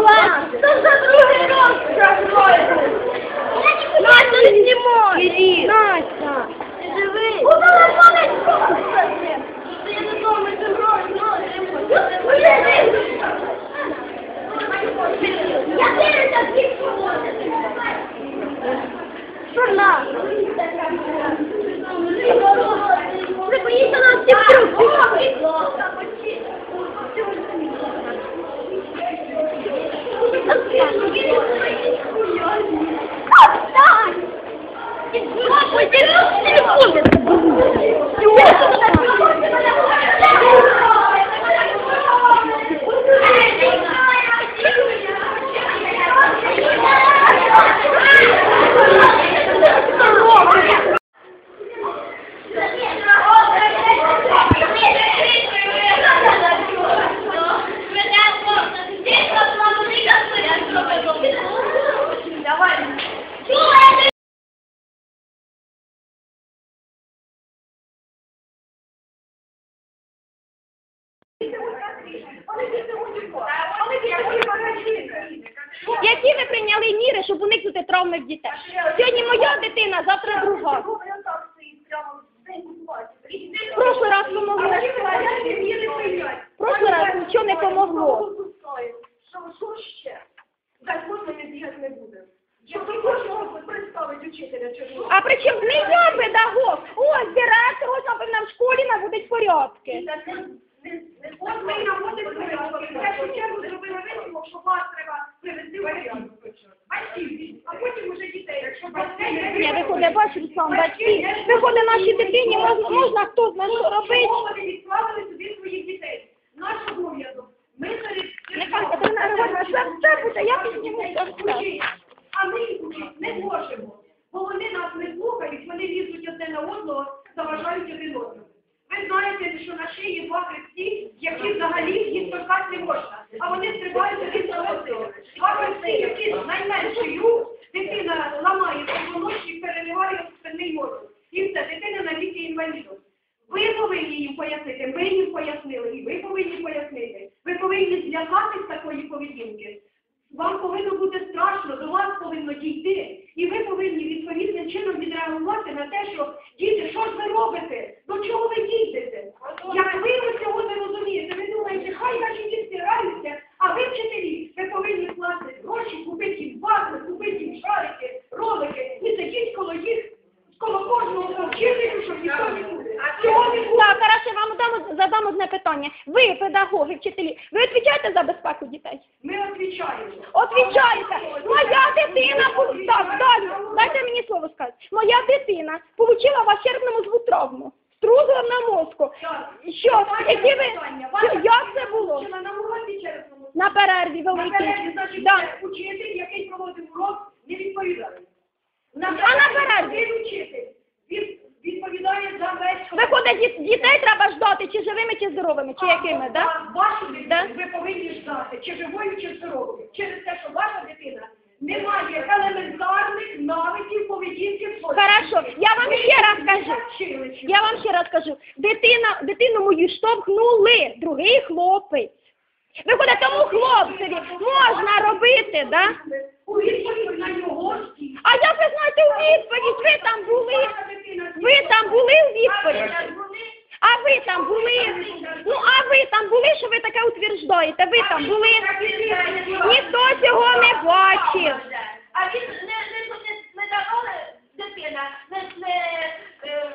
клас. Це вже другий раз програємо. Настя, не знімай. Настя. Живи. Не. Я. Ви боїться нас всіх Давай. Які ви прийняли міри, щоб уникнути травми в дітей? Сьогодні моя дитина, завтра друга. В прошлий раз помогло. В прошлий раз нічого не помогло. Що ще? Так, можна бігати не будемо. Щоб кожного представить учителя чого. А при чому не я педагог? Ось директор, ось напевно в школі наводить порядки. От ми наводимо порядок. В першу чергу зробили висновок, що вас треба привести в порядок. А потім Ні, виходить, бачу, сам батьки. Виходить, нашій дитині можна, можна хто знає, що робити. Вони відправили сюди своїх дітей. Наш обов'язок. Ми це буде, я підніму. А ми не можемо, бо вони нас не слухають, вони лізуть одне на одного, заважають один одному. Ви знаєте, що на шиї два хресті, які взагалі їх торкати не можна, а вони стрибають один за одного. Два хресті, які з найменшою дитина ламає позвоночник і переливає в спинний мозок. І все, дитина на віки інвалідом. Ви повинні їм пояснити, ми їм пояснили, і ви повинні пояснити. Ви повинні злякатись такої поведінки. Вам повинно бути страшно, до вас повинно дійти. І ви повинні відповідним чином відреагувати на те, що діти, що ж ви робите? До чого ви дійдете? Як ви цього не розумієте, ви думаєте, хай наші дітки граються, а ви, вчителі, ви повинні вкласти гроші, купити їм вазли, купити їм шарики, ролики і сидіть коло їх, коло кожного вчителю, щоб ніхто не буде. Так, хорошо, вам дам, задам одне питання. Ви, педагоги, вчителі, ви відповідаєте за безпеку дітей? Ми відповідаємо. Отвічаєте. Моя дитина, пу- так, далі, дайте мені слово сказати. Моя дитина отримала в червному зву травму. Струзу на мозку. Що? Які ви? Що, як це було? Чи на уроці через? На перерві На перерві, значить, Да. учитель, який проводив урок, не відповідає. А на перерві? Він учитель. Він відповідає за весь Виходить, діт- дітей треба ждати, чи живими, чи здоровими, чи якими, да? А Вашу дитину Да. ви повинні ждати, чи живою, чи здоровою. Через те, що ваша дитина не має елементарних навиків поведінки в соціумі. Хорошо, я вам ще раз кажу. Я вам ще раз кажу, дитина, дитину мою штовхнули, другий хлопець. Виходить, тому хлопцеві можна робити, да? У відповідь на його. А як ви знаєте у відповідь? Ви там були? Ви там були у відповідь? А ви там були? Ну, а ви там були, що ви таке утверждаєте? Ви там були? Ніхто цього не бачив. А він не, не, не, не давали дитина, не, не, е,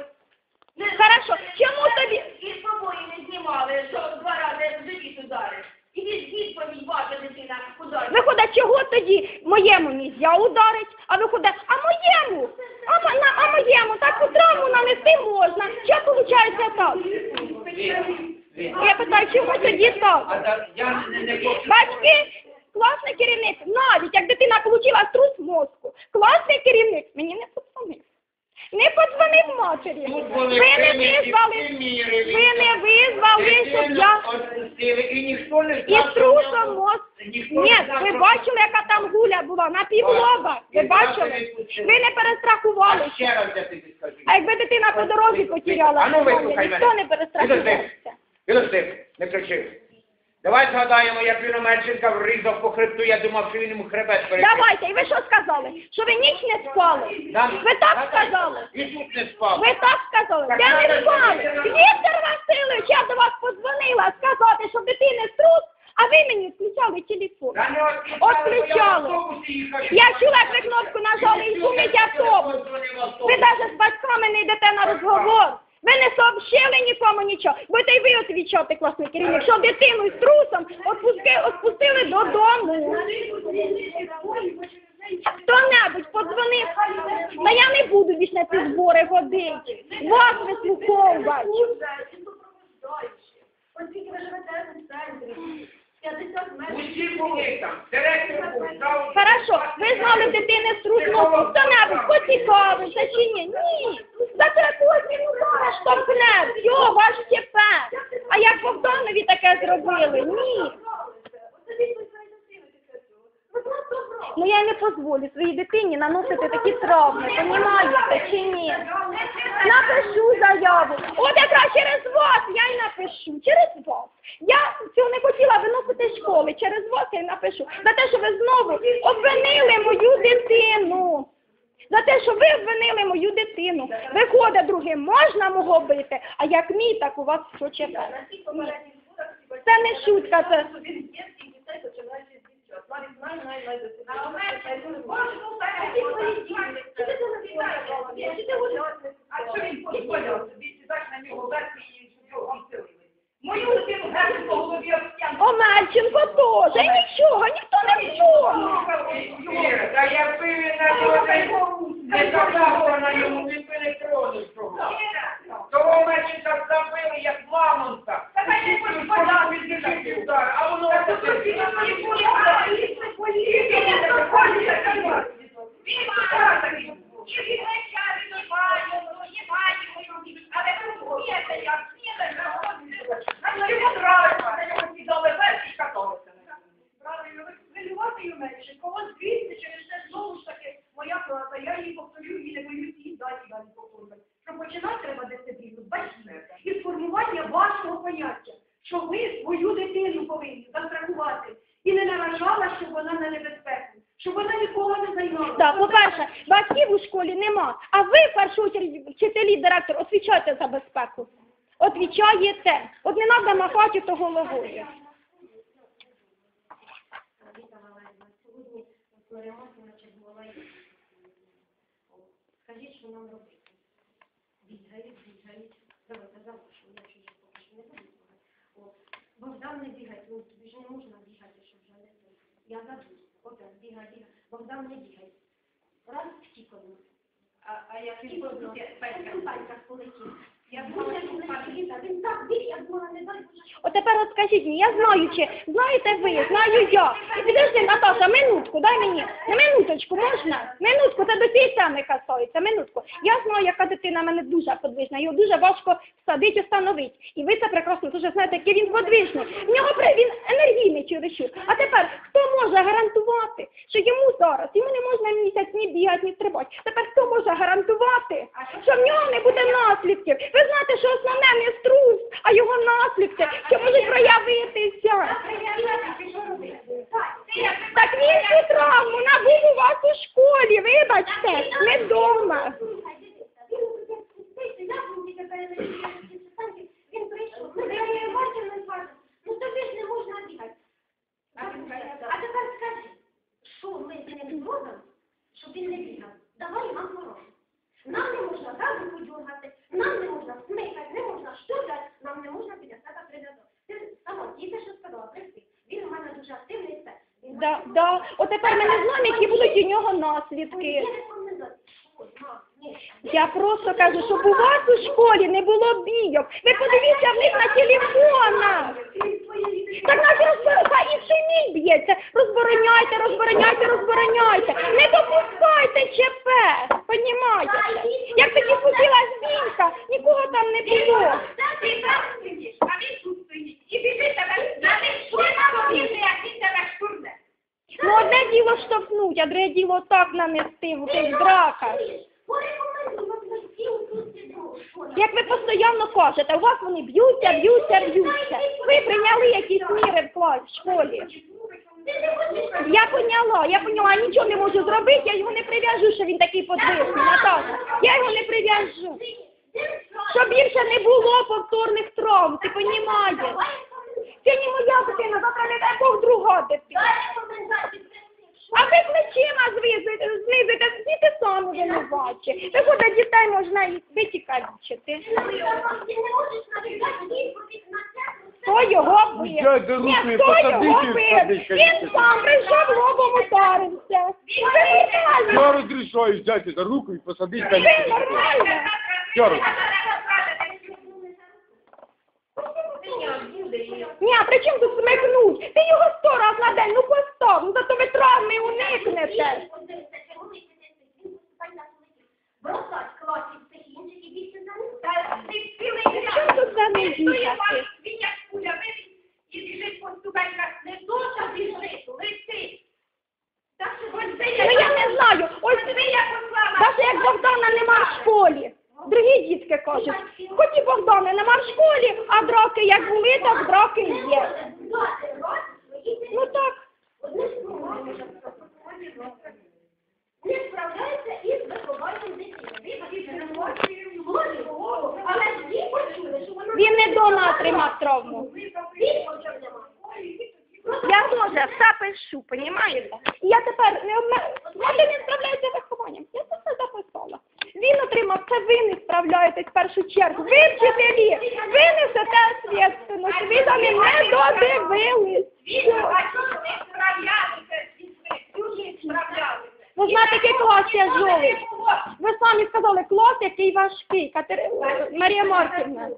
не Хорошо, чому тобі? І з побої не знімали, що два рази в живіт ударив. І від відповідь ваша дитина ударила. Виходить, чого тоді моєму нельзя ударить, а виходить, а моєму, а, на, а моєму таку травму нанести можна. Що виходить так? Я питаю, чому тоді так? Не хочу. Батьки, класний керівник, навіть як дитина отримала струс мозку, класний керівник мені не подзвонив. Не подзвонив матері. Ви не визвали, ви не визвали, щоб я... і мозку. Ніхто Ні, ви бачили, яка там гуля була, на півлоба. Ви бачили? Ви не перестрахувалися. А якби дитина по дорозі потеряла, А ну ніхто не перестрахувався. Підожди, не кричи. Давай згадаємо, як він у Мельченка врізав по хребту, я думав, що він йому хребет перекрив. Давайте, і ви що сказали? Що ви ніч не спали? Нам- Ви так сказали? І тут не спав. Ви так сказали? Так Я не спали. ж- Віктор Васильович, я до вас подзвонила сказати, що дитини трус, а ви мені включали телефон. Та не От я в включали. автобусі їхав. Я чула, як ви кнопку нажали і шумить автобус. Ви навіть з батьками не йдете на розговор. Ви не сообщили нікому нічого, та й ви отвічати, класний керівник, що дитину з трусом отпуски, отпустили додому. Хто-небудь подзвонив, та я не буду більше на ці збори ходити. Вас вислуховувати. Ось тільки ви живете в центрі. 50 метрів. Усі були там, директор був, дав- Хорошо, ви знали дитини з трусом, хто-небудь поцікавився чи ні? Ні. За тракуйте, ну зараз штовхне, все, ваш ЧП. А як Богданові таке зробили? Ні. Ну я не дозволю своїй дитині наносити такі травми, понімаєте чи ні? Напишу заяву. От якраз через вас я й напишу. Через вас. Я цього не хотіла виносити з школи. Через вас я й напишу. За те, що ви знову обвинили мою дитину. За те, що ви обвинили мою дитину. Виходить, другим можна мого бити, а як мій, так у вас що чекає. Це не шутка, це А що він дозволяв собі сідати на нього верхній і його обсилили? Мою дитину геть по голові обстяну. Омельченко теж. І нічого, ніхто не чує. Та я він на нього не- не заказував на ньому, не тронув того. Того Мельченка забили, як мамонта. Та хай не Подав подав від дитини удар, а воно Так, оце тут всі маніпуляції, це поліція, це поліція. Він так такий. І він речами знімає, знімає, але ви розумієте, як сніли, на йому нравиться, на його сідали верх і каталися. Правильно, ви хвилювати його менше, кого звідси, через це знову ж таки моя правда, я їй повторю і не боюсь їй далі далі повторювати. Що починати треба дисципліну, бачите, із формування вашого поняття, що ви свою дитину повинні застрахувати і не наражала, щоб вона на небезпеку, щоб вона нікого не займала. Так, по-перше, батьків у школі нема, а ви, в першу чергу, вчителі, директор, отвічаєте за безпеку. Отвічаєте. От не треба махати то головою. Віта Валерівна, сьогодні Маріаматівна була Скажіть, що нам робити? Бігають, бігають. Давайте завтра, що я що не буду бігати. Богдан не бігає, ну тобі ж не можна бігати, щоб вже не це. Я забуду. От так, бігай, бігай. Богдан не бігає. Раз втік одну. А, а я втік одну. Він пальцях полетів. Що От скажіть мені, я знаю, чи знаєте ви, знаю я. І підожди, Наташа, минутку, дай мені. На минуточку можна? Минутку, це до цієї теми касається, минутку. Я знаю, яка дитина в мене дуже подвижна, його дуже важко садити, встановити. І ви це прекрасно дуже знаєте, який він подвижний. В нього при- він енергійний чересчур. А тепер, хто може гарантувати, що йому зараз, йому не можна місяць ні бігати, ні стрибати. Тепер хто може гарантувати, що в нього не буде наслідків? Ви знаєте, що основне не струс, а його наслідки, що можуть проявитися. Так він цю травму набув у вас у школі, вибачте, не вдома. Він прийшов, ну я не бачив, не бачив. Ну тобі ж не можна бігати. А тепер скажи, що ми з ним зробимо, щоб він не бігав? Давай нам хороше. Нам не можна газу подюргати, нам не можна смикати, не можна штургати, нам не можна біля себе приглядати. Ти сама тільки що сказала, прийти. Він у мене дуже активний все. Він Да, да. От тепер ми не знаємо, які будуть у нього наслідки. Я просто кажу, щоб у вас у школі не було бійок. Ви подивіться в них на телефонах. Так нас і пшений б'ється. Розбороняйте, розбороняйте, розбороняйте. Не допускайте ЧП. Понімаєте? Як тоді ходила змінка, нікого там не було. Ти там сидиш, а він тут стоїть. І біжить тебе, а він як він тебе штурне? Ну одне діло штовхнуть, а друге діло так нанести в тих драках. Як ви постійно кажете, у вас вони б'ються, б'ються, б'ються. Ви прийняли якісь міри в школі. Я поняла, я поняла, нічого не можу зробити, я його не прив'яжу, що він такий подвижний, Наташа. Я його не прив'яжу. Щоб більше не було повторних травм, ти розумієш? Це не моя дитина, завтра не дай Бог друга дитина. А ви плечима знизуєте, діти самі винуваті. Виходить, дітей можна і витікачити. Хто його бив? Руку Ні, і хто його в бив? Він сам прийшов лобом ударився. Ви нормально? Я разрешаю взять за руку и посадить на Ви нормально? Ні, а при чим тут смикнуть? Ти його сто раз на день, ну постав, ну зато ви травми уникнете. Бросать класів цих інших і більше за них. Та ти цілий Чому тут за ним бігати? Він як куля виліз і біжить по ступеньках. Не то, що біжить, летить. Так що ось ти Ну я не знаю, ось Ось ти як послала. Навіть як Богдана нема в школі. Другі дітки кажуть, хоч і Богдана нема в школі, а драки як були, так драки є. Ну так. Не справляється із вихованням дитини. Він не дома отримав травму. Я теж все пишу, понімаєте? І я тепер не обме... Вони не справляються вихованням. Я це все записала. Він отримав, це ви не справляєтесь в першу чергу. Ви вчителі, ви несете відповідальність, ви не додивились. Ви знаєте, який клас я жовтий? Ви самі сказали, клас, який важкий, Катери... Марія Марківна.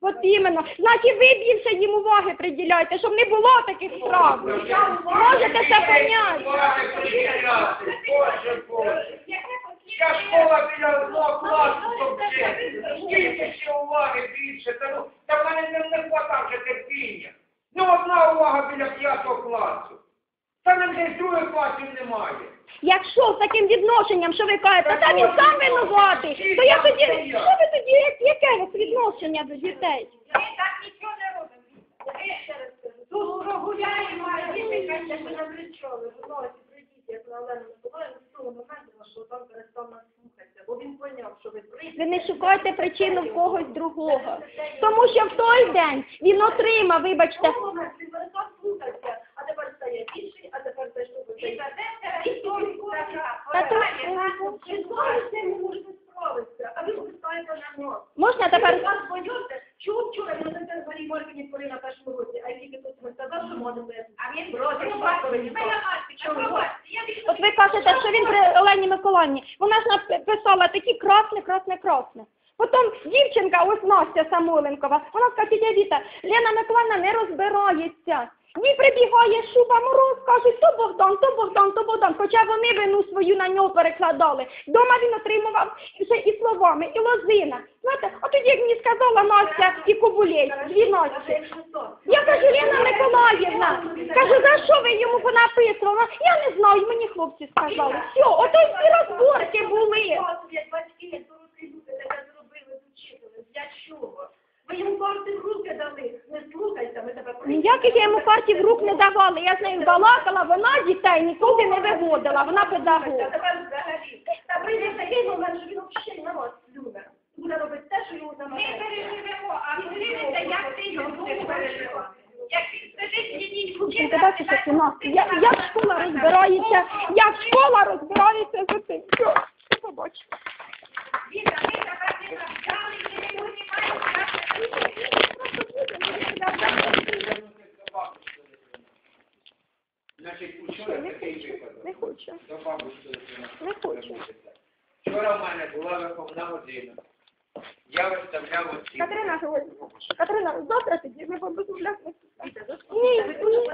От іменно. Значить, ви більше їм уваги приділяйте, щоб не було таких справ. Можете це поняти. Я школа біля одного класу совчити. Скільки ще уваги більше? Та ну, та в мене не, не хватав вже терпіння. Ну одна увага біля п'ятого класу. Та мене десь других класів немає. Якщо з таким відношенням, що ви кажете, та він сам винуватий, то я тоді, що ви тоді, як- яке у вас відношення до дітей? Ми так нічого не робимо. Я ще раз кажу, тут прогуляємо, а діти, звісно, не кричали. Будь ласка, прийдіть, як на Олену Миколаївну, того моменту, що там перестав нас слухатися, бо він поняв, що ви прийдете. Ви не шукайте причину в когось другого. Тому що в той день він отримав, вибачте, Того він перестав слухатися, а тепер стає більший, а тепер те, що ви І за те це історію. Та то- ви не можете справитися, а ви пускаєте на нього. можна Тепер тепер вас боються, чого вчора він на центрі Мольки Моркіні коли на першому році, а тільки тут ми сказав, що можете. А він Проти, більше От ви кажете, що він при Олені Миколаївні. Вона ж написала такі красне, красне, красне. Потім дівчинка, ось Настя Самоленкова, вона сказала, тітя Віта, Лена Миколаївна не розбирається. Їй прибігає шуба мороз, кажуть, то Богдан, то Богдан, то Богдан. Хоча вони вину свою на нього перекладали. Дома він отримував ще і словами, і лозина. Знаєте, а тоді, як мені сказала Настя і Кобулей, дві Насті. Я кажу, Лена Миколаївна, кажу, за що ви йому понаписували? Я не знаю, мені хлопці сказали. Все, ото й всі розборки були. Батьки, дорослі люди таке зробили учителем, для чого? Ви йому карти в руки дали, не слухайте, ми тебе Ніяких я йому картів рук не давала. Я з нею балакала, вона дітей нікуди не виводила, вона педагог. тепер взагалі. Та прийде такий момент, що він взагалі на вас любить. Буде робити те, що йому Ми замовляє. переживемо, а ви дивіться, як ти його переживати. Як Ти бачиш, як у нас. Я, як школа розбирається, як школа розбирається за цим. Все, ти побачиш. Віта, ми тебе не навчали, і не Значить, учора такий випадок. Не хочу. До бабушки Не. Вчора в мене була виховна година. Я виставляв оці. Катерина Катерина, завтра тоді ми будемо розмовляти. Ні, ні.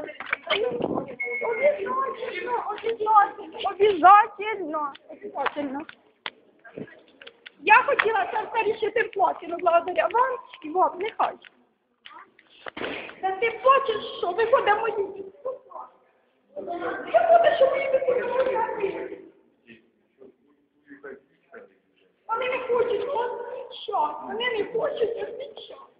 Обязательно, обязательно. Я хотіла це все рішити в класі, ну благодаря вам і вам, нехай. Та ти бачиш, що виходить мої діти. Виходить, що мої діти не Вони не хочуть, от відвічати. Вони не хочуть відвічати.